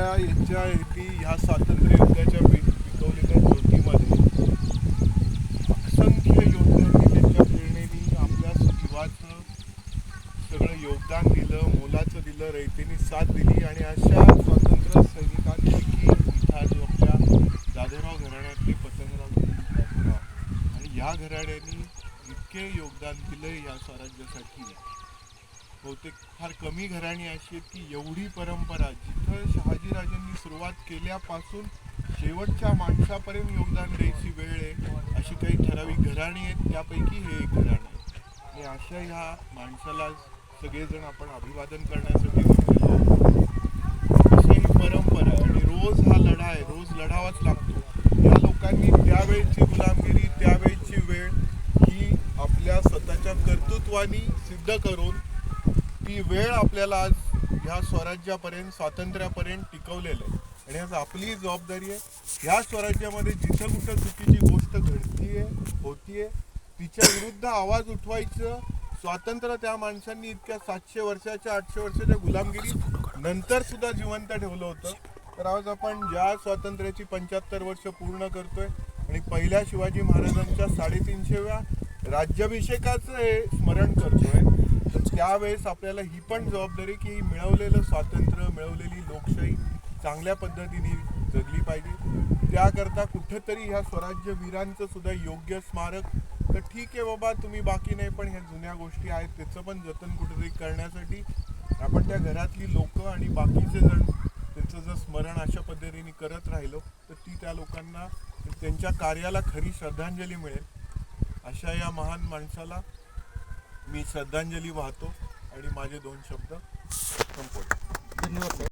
ह्या याच्या ह्याची ह्या स्वातंत्र्य युद्धाच्या पिकवलेल्या ज्योतीमध्ये असंख्य योद्ध्यांनी त्यांच्या प्रेरणेने आपल्या जीवाचं सगळं योगदान दिलं मोलाचं दिलं रयतेने साथ दिली आणि अशा स्वातंत्र्य सैनिकांपैकी इथं जो आपल्या जाधवराव घराण्यातले पतंगराव आणि ह्या घराण्याने इतके योगदान दिलं या स्वराज्यासाठी. बहुतेक फार कमी घराणी अशी आहेत की एवढी परंपरा जिथं शहाजीराजांनी सुरुवात केल्यापासून शेवटच्या माणसापर्यंत योगदान द्यायची वेळ आहे अशी काही ठराविक घराणी आहेत त्यापैकी हे एक घराणं आहे. आणि अशा ह्या माणसाला सगळेजण आपण अभिवादन करण्यासाठी अशी ही परंपरा आणि रोज हा लढा आहे रोज लढावाच लागतो. या लोकांनी त्यावेळची गुलामगिरी त्यावेळची वेळ ही आपल्या स्वतःच्या कर्तृत्वानी सिद्ध करून ती वेळ आपल्याला आज ह्या स्वराज्यापर्यंत स्वातंत्र्यापर्यंत टिकवलेलं आहे. आणि आज आपली जबाबदारी आहे. ह्या स्वराज्यामध्ये जिथं कुठं चुकीची गोष्ट घडतीये होतीये तिच्या विरुद्ध आवाज उठवायचं स्वातंत्र्य त्या माणसांनी इतक्या सातशे वर्षाच्या आठशे वर्षाच्या गुलामगिरी नंतर सुद्धा जिवंत ठेवलं होतं. तर आज आपण ज्या स्वातंत्र्याची पंच्याहत्तर वर्ष पूर्ण करतोय आणि पहिल्या शिवाजी महाराजांच्या साडेतीनशेव्या राज्याभिषेकाचं हे स्मरण करतोय त्यावेळेस आपल्याला ही पण जबाबदारी की मिळवलेलं स्वातंत्र्य मिळवलेली लोकशाही चांगल्या पद्धतीने जगली पाहिजे. त्याकरता कुठेतरी ह्या स्वराज्य वीरांचं सुद्धा योग्य स्मारक. तर ठीक आहे बाबा तुम्ही बाकी नाही पण ह्या जुन्या गोष्टी आहेत त्याचं पण जतन कुठेतरी करण्यासाठी आपण त्या घरातली लोक आणि बाकीचे जण त्यांचं जर स्मरण अशा पद्धतीने करत राहिलो तर ती त्या लोकांना त्यांच्या कार्याला खरी श्रद्धांजली मिळेल. अशा या महान माणसाला मी श्रद्धांजली वाहतो आणि माझे दोन शब्द संपवतो. धन्यवाद.